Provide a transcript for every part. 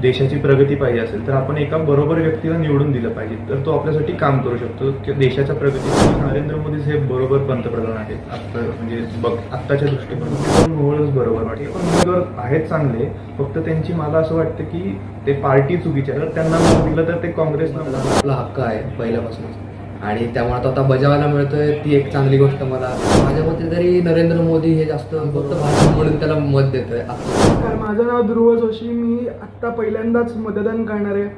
देशाची प्रगती पाहिजे असेल तर आपण एका बरोबर व्यक्तीला निवडून दिलं पाहिजे. तर तो आपल्यासाठी काम करू शकतो. की देशाच्या प्रगतीसाठी नरेंद्र मोदी हे बरोबर पंतप्रधान आहेत आत्ता म्हणजे बघ आत्ताच्या दृष्टिकोनातून बरोबर वाटते. पण उमेदवार आहेत चांगले फक्त त्यांची मला असं वाटतं की ते पार्टी चुकीचे तर त्यांना दिलं तर ते काँग्रेसला आपला हक्क आहे पहिल्यापासूनच. आणि त्यामुळे तो आता बजावायला मिळतोय ती एक चांगली गोष्ट मला. माझ्या मते तरी नरेंद्र मोदी हे जास्त फक्त भाषण म्हणून त्याला मत देतोय. माझं नाव ध्रुव जोशी. मी आत्ता पहिल्यांदाच मतदान करणार. आहे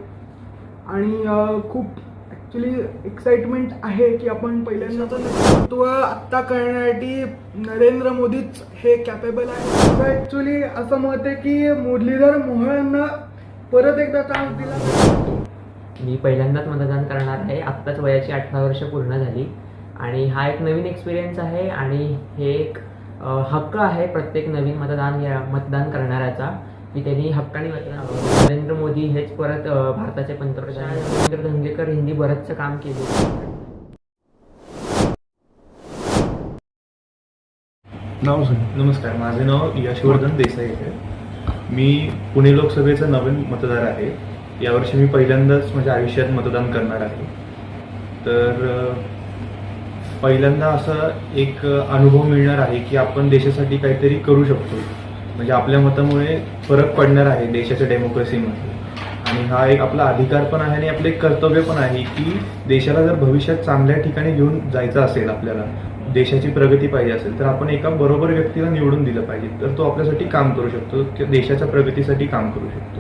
आणि खूप ॲक्च्युली एक्साइटमेंट आहे की आपण पहिल्यांदाच नेतृत्व आत्ता करण्यासाठी नरेंद्र मोदीच हे कॅपेबल आहे. माझं ॲक्च्युली असं मत आहे की मुरलीधर मोहळ्यांना परत एकदा चान्स दिला मी पहिल्यांदाच मतदान करणार आहे. आत्ताच वयाची अठरा वर्ष पूर्ण झाली. आणि हा एक नवीन एक्सपिरियन्स आहे आणि हे एक हक्क आहे प्रत्येक नवीन मतदान या मतदान करणाऱ्याचा की त्यांनी हक्काने नरेंद्र मोदी हेच परत भारताचे पंतप्रधान रवींद्र धंगेकर हिंदी बरंचसं काम केले. नाव सांग. नमस्कार माझे नाव यशवर्धन देसाई आहे. मी पुणे लोकसभेचा नवीन मतदार आहे. यावर्षी मी पहिल्यांदाच माझ्या आयुष्यात मतदान करणार आहे. तर पहिल्यांदा असा एक अनुभव मिळणार आहे की आपण देशासाठी काहीतरी करू शकतो. म्हणजे आपल्या मतामुळे फरक पडणार आहे देशाच्या डेमोक्रेसीमध्ये. आणि हा एक आपला अधिकार पण आहे आणि आपलं एक कर्तव्य पण आहे की देशाला जर भविष्यात चांगल्या ठिकाणी घेऊन जायचं असेल आपल्याला देशाची प्रगती पाहिजे असेल तर आपण एका बरोबर व्यक्तीला निवडून दिलं पाहिजे. तर तो आपल्यासाठी काम करू शकतो किंवा देशाच्या प्रगतीसाठी काम करू शकतो.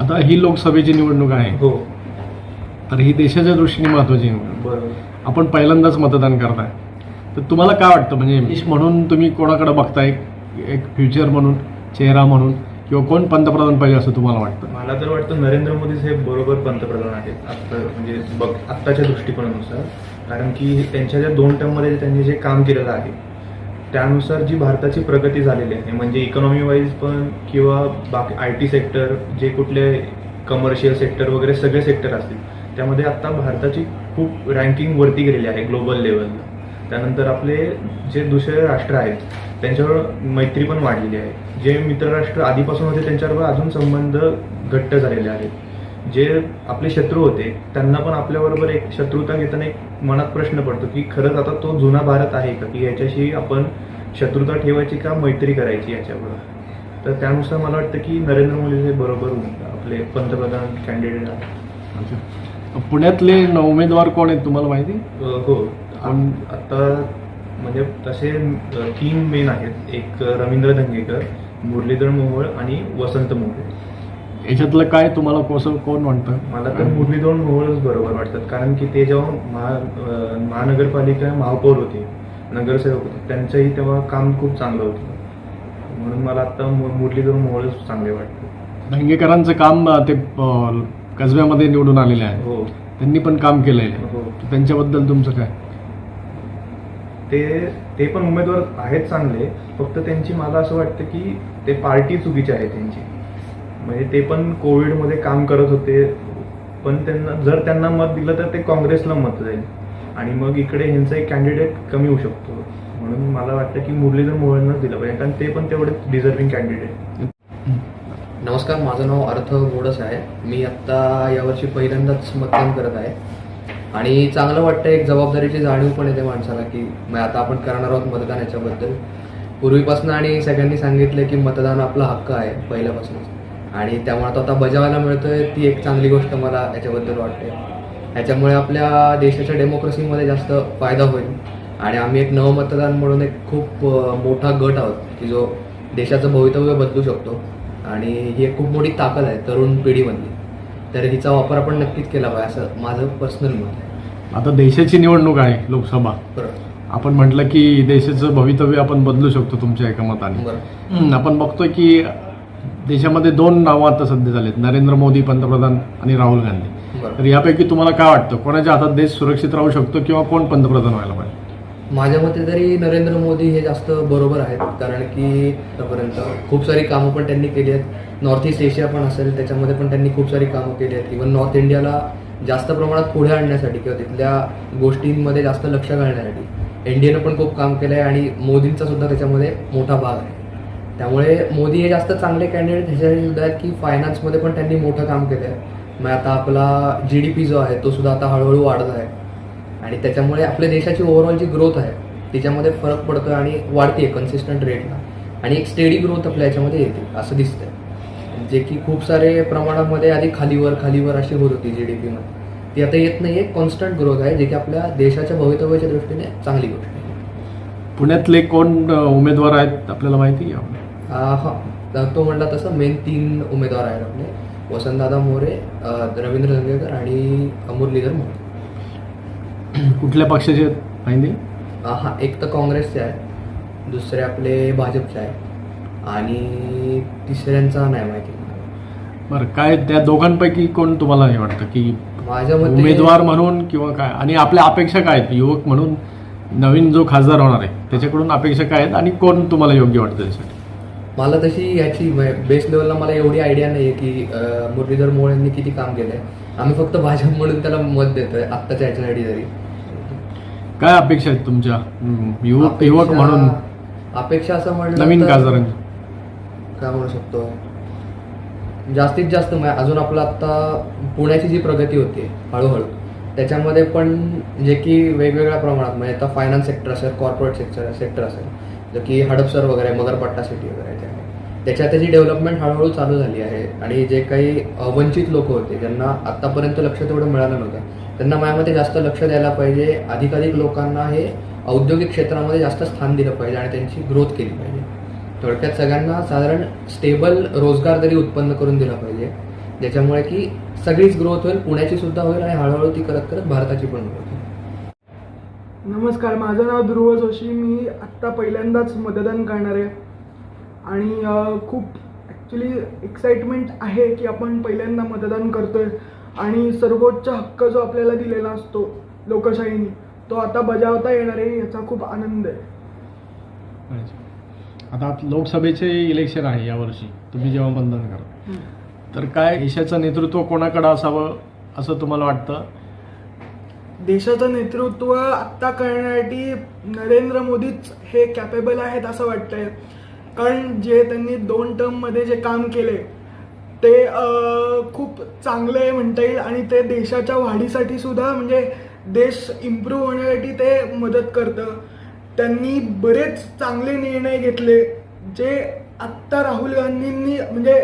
आता ही लोकसभेची निवडणूक आहे. हो. तर ही देशाच्या दृष्टीने महत्वाची निवडणूक. बरोबर. आपण पहिल्यांदाच मतदान करताय. तर तुम्हाला काय वाटतं? म्हणजे देश म्हणून तुम्ही कोणाकडे बघताय? एक फ्युचर म्हणून चेहरा म्हणून किंवा कोण पंतप्रधान पाहिजे असं तुम्हाला वाटतं? मला तर वाटतं नरेंद्र मोदी हे बरोबर पंतप्रधान आहेत आत्ता म्हणजे बघ आत्ताच्या दृष्टिकोनानुसार. कारण की त्यांच्या ज्या दोन टर्ममध्ये त्यांनी जे काम केलेलं आहे त्यानुसार जी भारताची प्रगती झालेली आहे म्हणजे इकॉनॉमी वाईज पण किंवा बाकी आय टी सेक्टर जे कुठले कमर्शियल सेक्टर वगैरे सगळे सेक्टर असतील त्यामध्ये आत्ता भारताची खूप रँकिंग वरती गेलेली आहे ग्लोबल लेवलला त्यानंतर आपले जे दुसरे राष्ट्र आहेत त्यांच्यावर मैत्री पण वाढलेली आहे. जे मित्रराष्ट्र आधीपासून होते त्यांच्याबरोबर अजून संबंध घट्ट झालेले आहेत. जे आपले शत्रू होते त्यांना पण आपल्याबरोबर एक शत्रुता घेताना एक मनात प्रश्न पडतो की खरंच आता तो जुना भारत आहे का? की याच्याशी आपण शत्रुता ठेवायची का मैत्री करायची याच्याबरोबर तर त्यानुसार मला वाटतं की नरेंद्र मोदी हे बरोबर आपले पंतप्रधान कॅन्डिडेट आहेत. पुण्यातले न- उमेदवार कोण आहेत तुम्हाला माहिती? हो. आता म्हणजे तसे तीन मेन आहेत. एक रवींद्र धंगेकर मुरलीधर मोहोळ आणि वसंत मोहोळ. याच्यातलं काय तुम्हाला कसं कोण वाटतं मला तर मुरलीधर मोहोळच बरोबर वाटतात. कारण की ते जेव्हा महा महानगरपालिका महापौर होते नगरसेवक होते त्यांचंही तेव्हा काम खूप चांगलं होतं. म्हणून मला आता मु- मुरलीधर मोहोळच चांगले वाटते धंगेकरांचं काम ते कसब्यामध्ये निवडून आलेले आहे हो. त्यांनी पण काम केलंय. हो. त्यांच्याबद्दल तुमचं काय? ते ते पण उमेदवार आहेत चांगले. फक्त त्यांची मला असं वाटतं की ते पार्टी चुकीची आहे त्यांची. म्हणजे ते पण कोविडमध्ये काम करत होते. पण त्यांना जर त्यांना मत दिलं तर ते काँग्रेसला मत जाईल. आणि मग इकडे ह्यांचा एक कॅन्डिडेट कमी होऊ शकतो. म्हणून मला वाटतं की मुरलीधर मोहोळांनाच दिलं पाहिजे. कारण ते पण तेवढे डिझर्विंग कॅन्डिडेट नमस्कार माझं नाव अर्थ गोडस आहे मी आत्ता यावर्षी पहिल्यांदाच मतदान करत आहे. आणि चांगलं वाटतं एक जबाबदारीची जाणीव पण येते माणसाला की मग आता आपण करणार आहोत मतदान याच्याबद्दल. पूर्वीपासून आणि सगळ्यांनी सांगितलं की मतदान आपला हक्क आहे पहिल्यापासूनच. आणि त्यामुळे तो आता बजावायला मिळतोय ती एक चांगली गोष्ट मला याच्याबद्दल वाटते. ह्याच्यामुळे आपल्या देशाच्या डेमोक्रेसीमध्ये जास्त फायदा होईल. आणि आम्ही एक नवमतदान म्हणून एक खूप मोठा गट आहोत की जो देशाचं भवितव्य बदलू शकतो. आणि ही एक खूप मोठी ताकद आहे तरुण पिढीमधली. तर हिचा वापर आपण नक्कीच केला पाहिजे असं माझं पर्सनल मत आहे. आता देशाची निवडणूक आहे लोकसभा. आपण म्हटलं की देशाचं भवितव्य आपण बदलू शकतो तुमच्या एका मताने. बरं हम्म, आपण बघतोय की देशामध्ये दोन नावं आता सध्या झालेत. नरेंद्र मोदी पंतप्रधान आणि राहुल गांधी. तर यापैकी तुम्हाला काय वाटतं? कोणाच्या हातात देश सुरक्षित राहू शकतो किंवा कोण पंतप्रधान व्हायला पाहिजे? माझ्या मते तरी नरेंद्र मोदी हे जास्त बरोबर आहेत. कारण की आतापर्यंत खूप सारी कामं पण त्यांनी केली आहेत. नॉर्थ ईस्ट एशिया पण असेल त्याच्यामध्ये पण त्यांनी खूप सारी कामं केली आहेत. इवन नॉर्थ इंडियाला जास्त प्रमाणात पुढे आणण्यासाठी किंवा तिथल्या गोष्टींमध्ये जास्त लक्ष घालण्यासाठी एनडीएनं पण खूप काम केलं आहे आणि मोदींचा सुद्धा त्याच्यामध्ये मोठा भाग आहे. त्यामुळे मोदी हे जास्त चांगले कॅन्डिडेट ह्याच्यासाठी सुद्धा आहेत की फायनान्समध्ये पण त्यांनी मोठं काम केलं आहे मग आता आपला जी डी पी जो आहे तो सुद्धा आता हळूहळू वाढत आहे. आणि त्याच्यामुळे आपल्या देशाची ओव्हरऑल जी ग्रोथ आहे त्याच्यामध्ये फरक पडतो आणि वाढते कन्सिस्टंट रेटला आणि एक स्टेडी ग्रोथ आपल्या याच्यामध्ये येते असं दिसतंय. जे की खूप सारे प्रमाणामध्ये आधी खालीवर खालीवर अशी होत होती जी डी पीमध्ये ती आता येत नाही आहे कॉन्स्टंट ग्रोथ आहे जे की आपल्या देशाच्या भवितव्याच्या दृष्टीने चांगली गोष्ट आहे. पुण्यातले कोण उमेदवार आहेत आपल्याला माहिती आहे? हा. तो म्हणला तसं मेन तीन उमेदवार आहेत आपले. वसंतदादा मोरे रवींद्र दंगेकर आणि मुरलीधर मोरे. कुठल्या पक्षाचे आहेत? माहिती हा एक तर काँग्रेसचे आहे दुसरे आपले भाजपचे आहे आणि तिसऱ्यांचा नाही माहिती. बरं काय त्या दोघांपैकी कोण तुम्हाला हे वाटतं की माझ्या उमेदवार म्हणून किंवा काय? आणि आपल्या अपेक्षा काय आहेत? युवक म्हणून नवीन जो खासदार होणार आहे त्याच्याकडून अपेक्षा काय आहेत? आणि कोण तुम्हाला योग्य वाटतं त्यासाठी? मला तशी याची बेस लेवलला मला एवढी आयडिया नाही आहे की मुरलीधर मोळ यांनी किती काम केलंय. आम्ही फक्त भाजप म्हणून त्याला मत देतोय आत्ताच्या ह्याच्यासाठी तरी. काय अपेक्षा आहेत तुमच्या? युवक म्हणून. अपेक्षा असं म्हणलं नवीन खासदारांची काय म्हणू शकतो? जास्तीत जास्त म्हणजे अजून आपलं आता पुण्याची जी प्रगती होते हळूहळू त्याच्यामध्ये पण जे की वेगवेगळ्या प्रमाणात म्हणजे आता फायनान्स सेक्टर असेल कॉर्पोरेट सेक्टर सेक्टर असेल जर की हडपसर वगैरे मगरपट्टा सिटी वगैरे जे आहे. त्याच्यात त्याची डेव्हलपमेंट हळूहळू चालू झाली आहे. आणि जे काही वंचित लोक होते ज्यांना आत्तापर्यंत लक्ष तेवढं मिळालं नव्हतं त्यांना माझ्यामध्ये जास्त लक्ष द्यायला पाहिजे. अधिकाधिक लोकांना हे औद्योगिक क्षेत्रामध्ये जास्त स्थान दिलं पाहिजे आणि त्यांची ग्रोथ केली पाहिजे. थोडक्यात सगळ्यांना साधारण स्टेबल रोजगार तरी उत्पन्न करून दिला पाहिजे. ज्याच्यामुळे की सगळीच ग्रोथ होईल पुण्याची सुद्धा होईल आणि हळूहळू ती करत करत भारताची पण ग्रोथ होईल. नमस्कार माझं नाव ध्रुव जोशी. मी आत्ता पहिल्यांदाच मतदान करणार आहे. आणि खूप ॲक्च्युली एक्साइटमेंट आहे की आपण पहिल्यांदा मतदान करतोय. आणि सर्वोच्च हक्क जो आपल्याला दिलेला असतो लोकशाहीने तो आता बजावता येणार आहे याचा खूप आनंद आहे. आता आप- लोकसभेचे इलेक्शन आहे यावर्षी. तुम्ही जेव्हा मतदान करा. तर काय देशाचं नेतृत्व कोणाकडे असावं असं तुम्हाला वाटतं? देशाचं नेतृत्व आत्ता करण्यासाठी नरेंद्र मोदीच हे कॅपेबल आहेत असं वाटतंय. कारण जे त्यांनी दोन टर्ममध्ये जे काम केले ते खूप खूप चांगले म्हणता येईल आणि ते देशाच्या वाढीसाठी सुद्धा म्हणजे देश इम्प्रूव्ह होण्यासाठी ते मदत करतं. त्यांनी बरेच चांगले निर्णय घेतले. जे आत्ता राहुल गांधींनी म्हणजे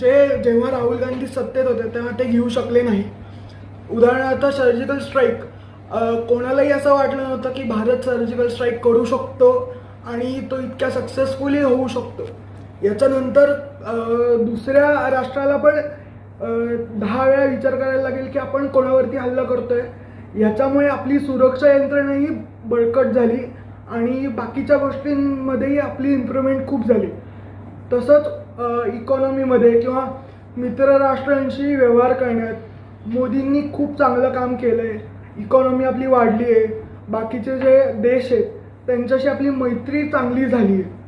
जे जेव्हा राहुल गांधी सत्तेत होते तेव्हा ते घेऊ शकले नाही. उदाहरणार्थ सर्जिकल स्ट्राईक कोणालाही असं वाटलं नव्हतं की भारत सर्जिकल स्ट्राईक करू शकतो आणि तो इतक्या सक्सेसफुली होऊ शकतो. याच्यानंतर दुसऱ्या राष्ट्राला पण दहा वेळा विचार करायला लागेल की आपण कोणावरती हल्ला करतोय. याच्यामुळे आपली सुरक्षा यंत्रणाही बळकट झाली आणि बाकीच्या गोष्टींमध्येही आपली इम्प्रुव्हमेंट खूप झाली. तसंच इकॉनॉमीमध्ये किंवा मित्र राष्ट्रांशी व्यवहार करण्यात मोदींनी खूप चांगलं काम केलं आहे इकॉनॉमी आपली वाढली आहे. बाकीचे जे देश आहेत त्यांच्याशी आपली मैत्री चांगली झाली आहे.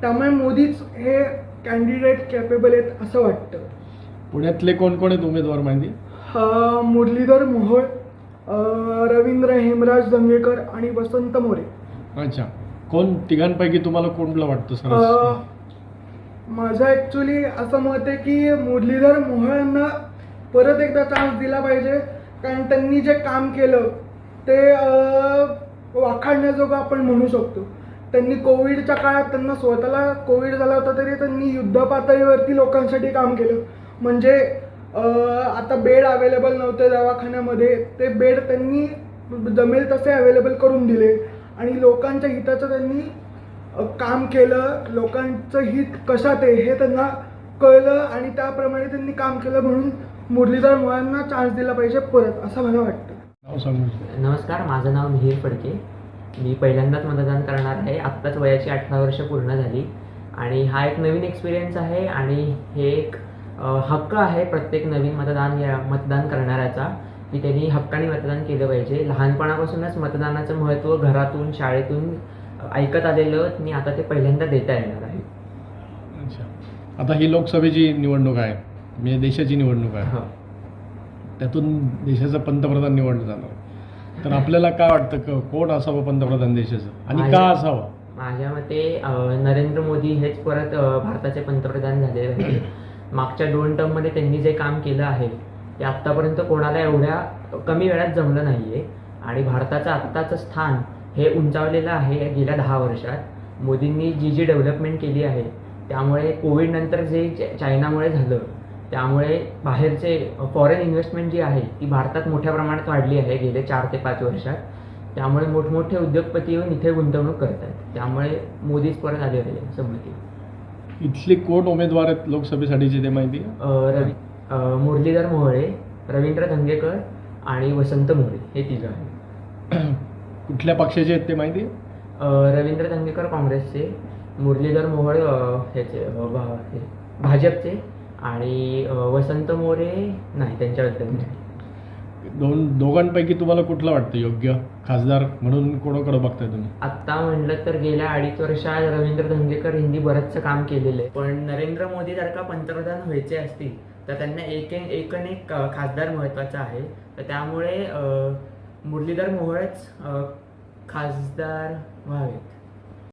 त्यामुळे मोदीच हे कॅन्डिडेट कॅपेबल आहेत असं वाटतं. पुण्यातले कोण कोण आहेत उमेदवार माहिती? मुरलीधर मोहोळ रवींद्र हेमराज दंगेकर आणि वसंत मोरे. अच्छा. कोण? तिघांपैकी तुम्हाला कोणलं वाटतं सर माझं ॲक्च्युली असं मत आहे की मुरलीधर मोहोळांना परत एकदा चान्स दिला पाहिजे. कारण त्यांनी जे काम केलं ते वाखाणण्याजोगं आपण म्हणू शकतो. त्यांनी कोविडच्या काळात त्यांना स्वतःला कोविड झाला होता तरी त्यांनी युद्ध पातळीवरती लोकांसाठी काम केलं. म्हणजे आता बेड अवेलेबल नव्हते दवाखान्यामध्ये ते बेड त्यांनी जमेल तसे अवेलेबल करून दिले. आणि लोकांच्या हिताचं त्यांनी काम केलं लोकांचं हित कशात आहे हे त्यांना कळलं आणि त्याप्रमाणे त्यांनी काम केलं म्हणून मुरलीधर मोळांना चान्स दिला पाहिजे परत असं मला वाटतं. नमस्कार माझं नाव मिहीर फडके. मी पहिल्यांदाच मतदान करणार आहे. आत्ताच वयाची अठरा वर्ष पूर्ण झाली. आणि हा एक नवीन एक्सपिरियन्स आहे आणि हे एक हक्क आहे प्रत्येक नवीन मतदान या मतदान करणाऱ्याचा की त्यांनी हक्काने मतदान केलं पाहिजे. लहानपणापासूनच मतदानाचं महत्त्व घरातून शाळेतून ऐकत आलेलं मी आता ते पहिल्यांदा देता येणार आहे. अच्छा. आता ही लोकसभेची निवडणूक आहे. म्हणजे देशाची निवडणूक आहे. हो. त्यातून देशाचं पंतप्रधान निवडलं जाणार. तर आपल्याला काय वाटतं क- कोण असावं पंतप्रधान देशाचं? आणि का असावं? माझ्या मते अं, नरेंद्र मोदी हेच परत अं, भारताचे पंतप्रधान आहेत मागच्या दोन टर्ममध्ये त्यांनी जे काम केलं आहे ते आत्तापर्यंत कोणाला एवढ्या कमी वेळात जमलं नाही आहे आणि भारताचं आत्ताचं स्थान हे उंचावलेलं आहे गेल्या दहा वर्षात. मोदींनी जी जी डेव्हलपमेंट केली आहे त्यामुळे कोविड नंतर जे च- चायनामुळे झालं त्यामुळे बाहेरचे फॉरेन इन्व्हेस्टमेंट जी आहे ती भारतात मोठ्या प्रमाणात वाढली आहे गेले चार ते पाच वर्षात. त्यामुळे मोठमोठे उद्योगपती येऊन इथे गुंतवणूक करत आहेत. त्यामुळे मोदीच परत आले होते असं मत आहे. इथले कोण उमेदवार आहेत लोकसभेसाठीचे ते माहिती रवी मुरलीधर मोहोळे रवींद्र धंगेकर आणि वसंत मोरे हे तिघं आहेत. कुठल्या पक्षाचे आहेत ते माहिती रवींद्र धंगेकर काँग्रेसचे मुरलीधर मोहोळ ह्याचे भाजपचे. आणि वसंत मोरे नाही त्यांच्याबद्दल. दोन दोघांपैकी तुम्हाला कुठलं वाटतं योग्य खासदार म्हणून कोणाकडे बघताय तुम्ही? आत्ता म्हणलं तर गेल्या अडीच वर्षात रवींद्र धंगेकर यांनी बरंचसं काम केलेलं आहे. पण नरेंद्र मोदी जर का पंतप्रधान व्हायचे असतील तर त्यांना एक एकन एक अं, खासदार महत्त्वाचा आहे. तर त्यामुळे मुरलीधर मोहोळच खासदार व्हावेत.